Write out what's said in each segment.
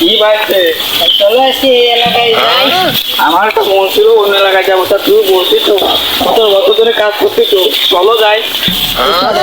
কি বাইছে চলো আসি এই এলাকায় যাই। আমার তো মন ছিল অন্য এলাকায় যাব। তা তুই তো কত কত ধরে কাজ তো চলো যাই।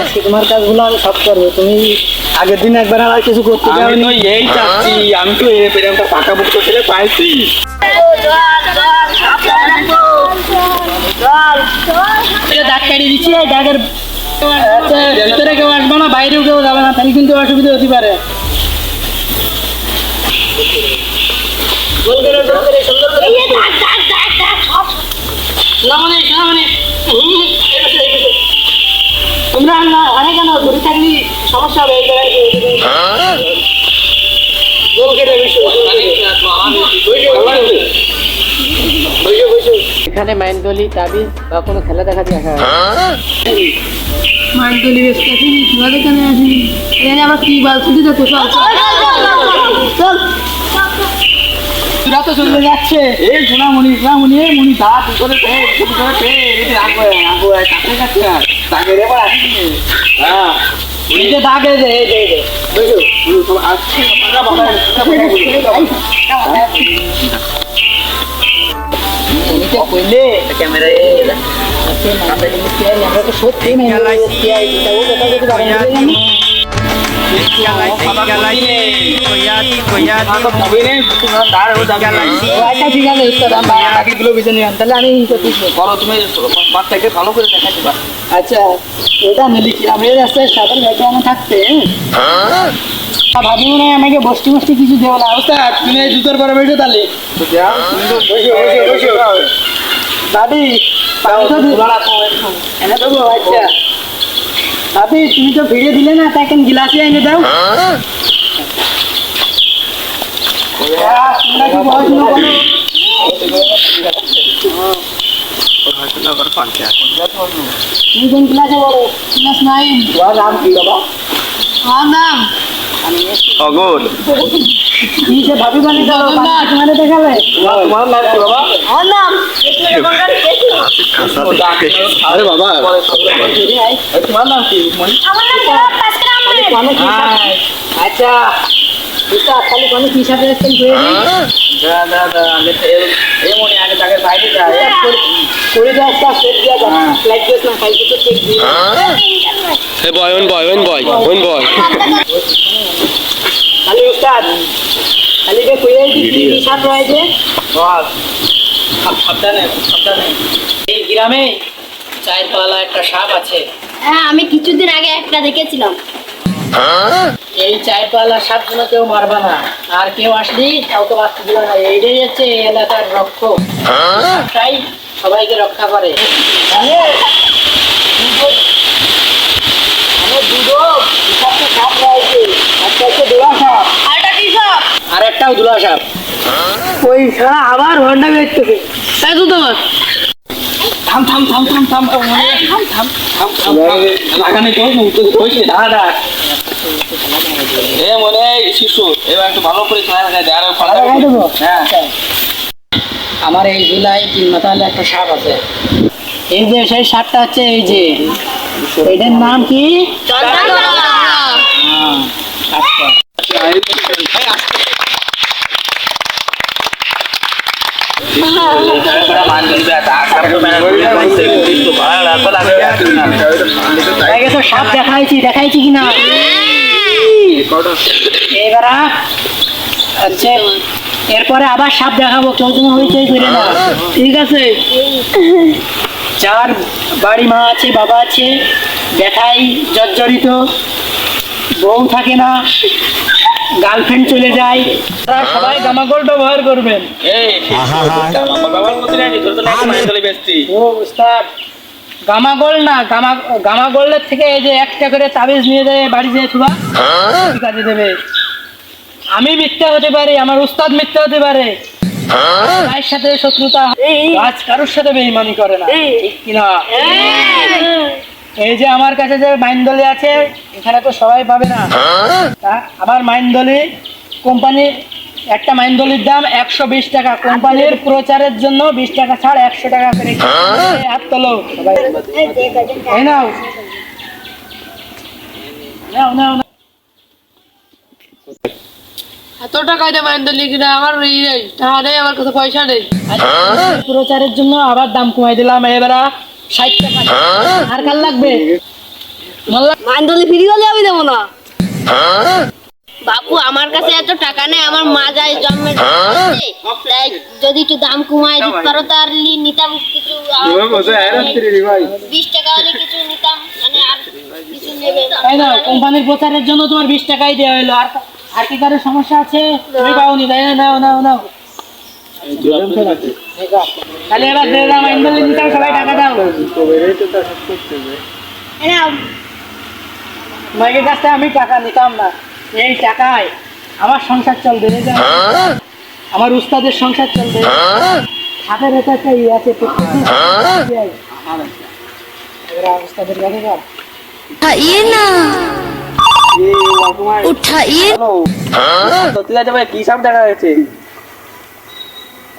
আজকে তোমার কাজগুলো আমি সব করব। তুমি আগের দিন একবার আমার কিছু করতে আমি এই চাচ্ছি আমি তো এই পেরেমটা পাকা বুক করে পাইছি। দিচ্ছি ভিতরে কেউ আসবে না বাইরেও কেউ যাবে না তাহলে কিন্তু অসুবিধা হতে পারে। গোল করে গোল করে সুন্দর করে সামনে সামনে তোমরা অনেক না ঘুরে থাকলি? সমস্যা হবে এখানে মাইন্ডলি তাবিজ বা কোনো খেলা দেখা দিয়ে আসা মাইন্ডলি বেশ আসিনি খেলা দেখানে আসিনি। এখানে আবার কি বল ছুটি যেত চল চল তো চলে যাচ্ছে। এই সোনামণি সোনামণি এই মণি দা তুই করে পে তুই করে পে এই আগো আগো কাছে কাছে তাকে রে বা আসিনি। হ্যাঁ। যে এই আসছে। বাবা যে কইলে ক্যামেরা আমরা তো সত্যি আচ্ছা এটা আমি লিখি আমি রাস্তায় সাধারণ থাকতে আর ভাবিও নাই আমাকে বসতে বসতে কিছু দেও না ওস্তাদ তুমি এই জুতোর পরে বসে তাহলে দাদি এনে দেবো আচ্ছা দাদি তুমি তো ভিড়ে দিলে না তাই কেন গিলাসে এনে দাও তুমি কোন ক্লাসে পড়ো ক্লাস নাইন তোমার নাম কি বাবা আমার নাম অগর আরে বাবা। তোমার নাম কি আচ্ছা খালি কোনো টি শার্ট দাদা দাদা এই মনে আগে তাকে বাইরে যায় করে যা একটা সেট দিয়া যা লাইক দিস না খাইতে তো ঠিক বয় বয় বয়। বয় বয় খালি উস্তাদ খালি কে কইয়ে কি সাথ রয়েছে? বল সাবধানে সাবধানে। এই গ্রামে চায়ের পালা একটা সাপ আছে। হ্যাঁ আমি কিছুদিন আগে একটা দেখেছিলাম। এই চায়ের পালা সাপ যেন কেউ মারবা না। আর কেউ আসলি কাউকে বাঁচতে দিবে না। এইটাই হচ্ছে এই এলাকার রক্ষক। তাই সবাইকে রক্ষা করে। আমার আবার তাই তো তোমার আমার এই জুলাই তিন মাথালে একটা সাপ আছে এই যে সেই সাপটা হচ্ছে এই যে এটার নাম কি? হ্যাঁ, সাপ দেখাইছি দেখাইছি কিনা এবার আচ্ছা এরপরে আবার সাপ দেখাবো কেউ হইচই করে না ঠিক আছে যার বাড়ি মা আছে বাবা আছে দেখাই জর্জরিত বউ থাকে না গার্লফ্রেন্ড চলে যায়। তারা সবাই গামাগোল ব্যবহার করবেন। ও উস্তাদ। গামাগোল না গামা গামাগোলের থেকে এই যে একটা করে তাবিজ নিয়ে যায় বাড়ি যেয়ে থুবা কাজে দেবে। আমি মিথ্যা হতে পারি আমার উস্তাদ মিথ্যা হতে পারে। ভাইয়ের সাথে শত্রুতা আজ কারোর সাথে বেইমানি করে না। ঠিক কিনা? এই যে আমার কাছে যে মাইন্দলি আছে এখানে তো সবাই পাবে না। তা আমার মাইন্দলি কোম্পানি একটা মাইন্দলির দাম একশো বিশ টাকা। কোম্পানির প্রচারের জন্য বিশ টাকা ছাড় একশো টাকা করে। হাত তোলো। সবাই নাও। নাও নাও নাও। এত টাকা দিয়ে আমার ই নেই টাকা নেই আমার কাছে পয়সা নেই। প্রচারের জন্য আবার দাম কমাই দিলাম। এবার ষাট টাকা। আর কার লাগবে? ফ্রি হলে আমি দেবো না। বাপু আমার কাছে এত টাকা নেই আমার মা যায় জন্মে যদি একটু দাম কমায় দিতে পারো তার লি- নিতাম কিছু বিশ টাকা হলে কিছু নিতাম মানে আর কিছু নেবে। তাই না? কোম্পানির প্রচারের জন্য তোমার বিশ টাকাই দেওয়া হলো। আর আর কি কারও সমস্যা আছে? তুমি পাওনি। তাই না নাও নাও নাও আমি টাকা নিতাম না। এই টাকায় আমার সংসার চলবে। আমার উস্তাদের সংসার চলবে। হাতের হাতে একটা ইয়ে আছে উস্তাদের কাছে যাও উঠাইয়ে না। হ্যাঁ, উঠাইয়ে ইয়ে কি সব দেখা গেছে?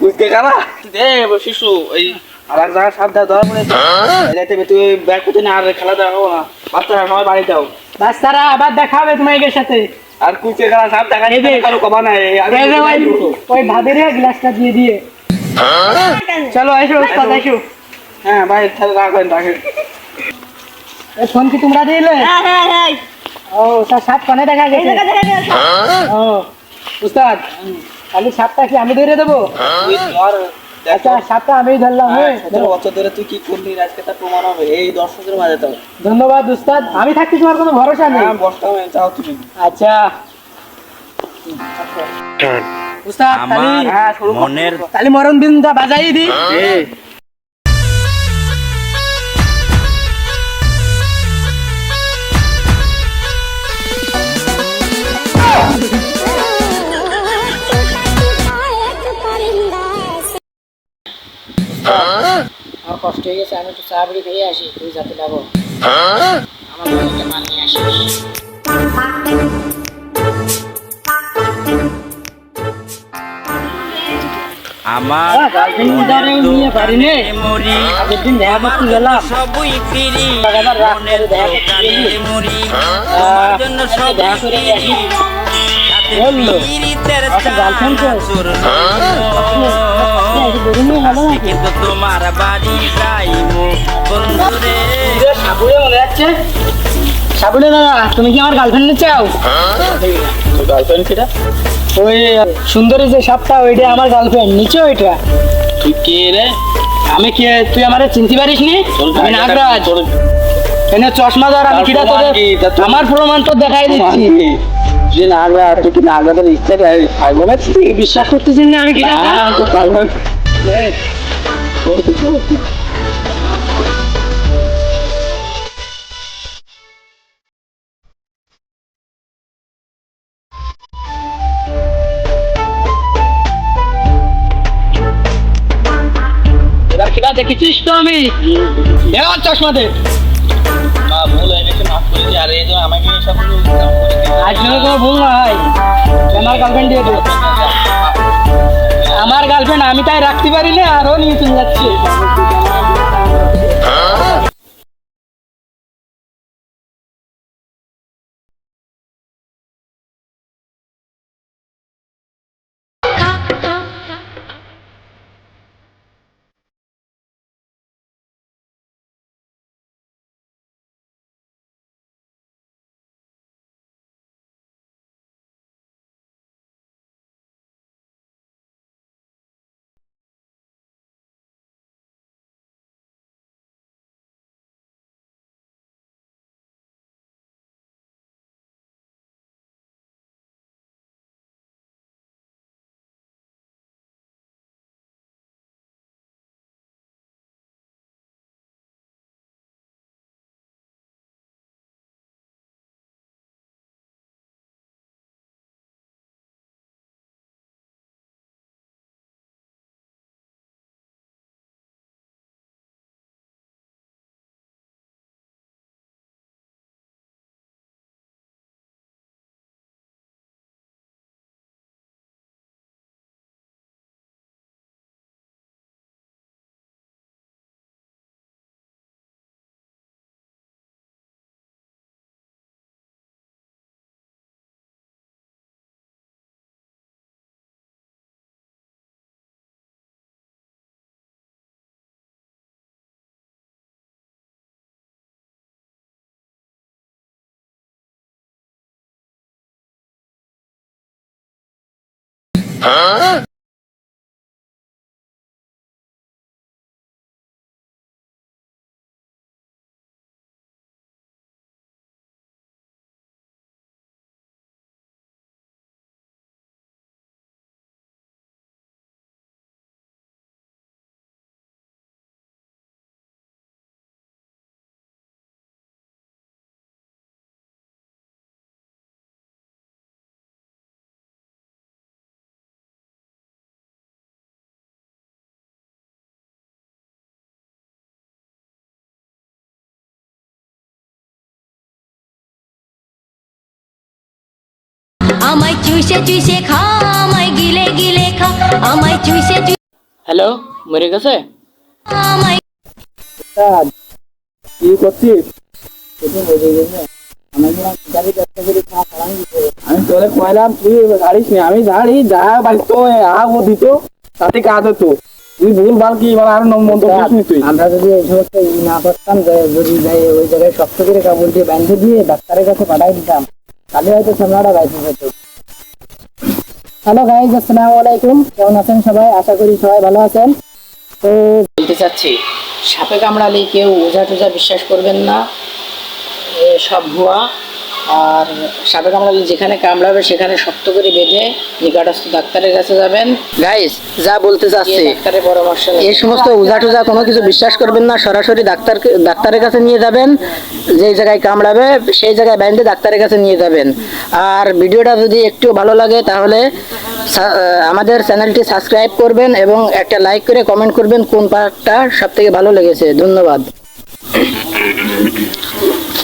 বুঝতে কারা? দে শিশু এই আর এক জায়গায় সাপ ধরা পড়েছে যাইতে হবে, তুই ব্যাগ করতে না আর খেলা হব না। বাচ্চারা সবাই বাড়ি যাও। বাচ্চারা আবার দেখা হবে তোমাদের সাথে। আর কুচে খেলা সাপ দেখা যে- কারও কবা নাই। ওই ওই গ্লাসটা দিয়ে দিয়ে। চলো এসো উস্তাদ এসো। হ্যাঁ ভাই তাহলে রাখেন। রাখেন ফোন কি তোমরা দিলে? হ্যাঁ হ্যাঁ হ্যাঁ। ও তার সাপ কানে দেখা গেছে। ও। উস্তাদ তাহলে সাপটা কি আমি ধরে দেবো? আচ্ছা সাপটা আমি ধরলাম হ্যাঁ। বছর ধরে তুই কি করলি? আজকে তার প্রমাণ হবে। এই দর্শকের মাঝে তো। ধন্যবাদ উস্তাদ। আমি থাকতে তোমার কোনো ভরসা নেই। হ্যাঁ চাও তুমি। আচ্ছা। উস্তাদ হ্যাঁ শুরু কর। মনের তাহলে মরণ বিন্দা বাজাই দি আমার কষ্ট হয়ে গেছে আমি একটু চা বিড়ি খেয়ে আসি তুই যাতে যাব আমার বাড়িতে মাল নিয়ে আসিস। আমার সবই ফিরি জন্য দেখা আচ্ছা, সাবুলে মনে দাদা তুমি কি আমার গার্লফ্রেন্ড চাও ওই সুন্দরী যে সাপটা ওইটা আমার গার্লফ্রেন্ড নিচে ওইটা আমি কি তুই আমারে চিনতে পারিস নি নাগরাজ এনে চশমা ধর আমি কিটা আমার প্রমাণ তো দেখাই দিচ্ছি যে তুই কি নাগরাদের ইচ্ছা বিশ্বাস করতেছিস না আমি কিটা তো দেখেছিস তো আমি? দেখ আমার চশমা দে। মা ভুল হয়ে গেছে মাফ করে আর এই যে আমাকে এসব আজ কোনো ভুল না হয়। আমার গার্লফ্রেন্ড দিয়ে দে। আমার গার্লফ্রেন্ড আমি তাই রাখতে পারি না আরও নিয়ে চলে যাচ্ছে। আমায় চুষে চুষে খা আমায় গিলে গিলে খা আমায় চুষে হ্যালো মরে গেছে আমায় কি করছিস? আমি তোরে কইলাম তুই গাড়িস নি আমি গাড়ি যা বাড়ি তো আগ দিত তাতে কাজ হতো। তুই ভুল ভালো কি এবার আর মন্দ করিস নি তুই। আমরা যদি এই সমস্ত না করতাম যে যদি যাই ওই জায়গায় শক্ত করে কাপড় দিয়ে বেঁধে দিয়ে ডাক্তারের কাছে পাঠাই দিতাম তাহলে হয়তো সামলাটা বাইতে যেত হ্যালো গাইজ আসসালামু আলাইকুম। কেমন আছেন সবাই? আশা করি সবাই ভালো আছেন। তো বলতে চাচ্ছি সাপে কামড়ালে কেউ ওঝা টোঝা বিশ্বাস করবেন না? সব ভুয়া। আর সাপে কামড়ালে যেখানে কামড়াবে সেখানে শক্ত করে বেঁধে নিকটস্থ ডাক্তারের কাছে যাবেন। গাইস যা বলতে চাচ্ছি ডাক্তারের পরামর্শ এই সমস্ত ওঝা টোঝা কোনো কিছু বিশ্বাস করবেন না সরাসরি ডাক্তার ডাক্তারের কাছে নিয়ে যাবেন। যেই জায়গায় কামড়াবে সেই জায়গায় বেঁধে ডাক্তারের কাছে নিয়ে যাবেন। আর ভিডিওটা যদি একটু ভালো লাগে তাহলে আমাদের চ্যানেলটি সাবস্ক্রাইব করবেন এবং একটা লাইক করে কমেন্ট করবেন কোন পার্টটা সব থেকে ভালো লেগেছে। ধন্যবাদ।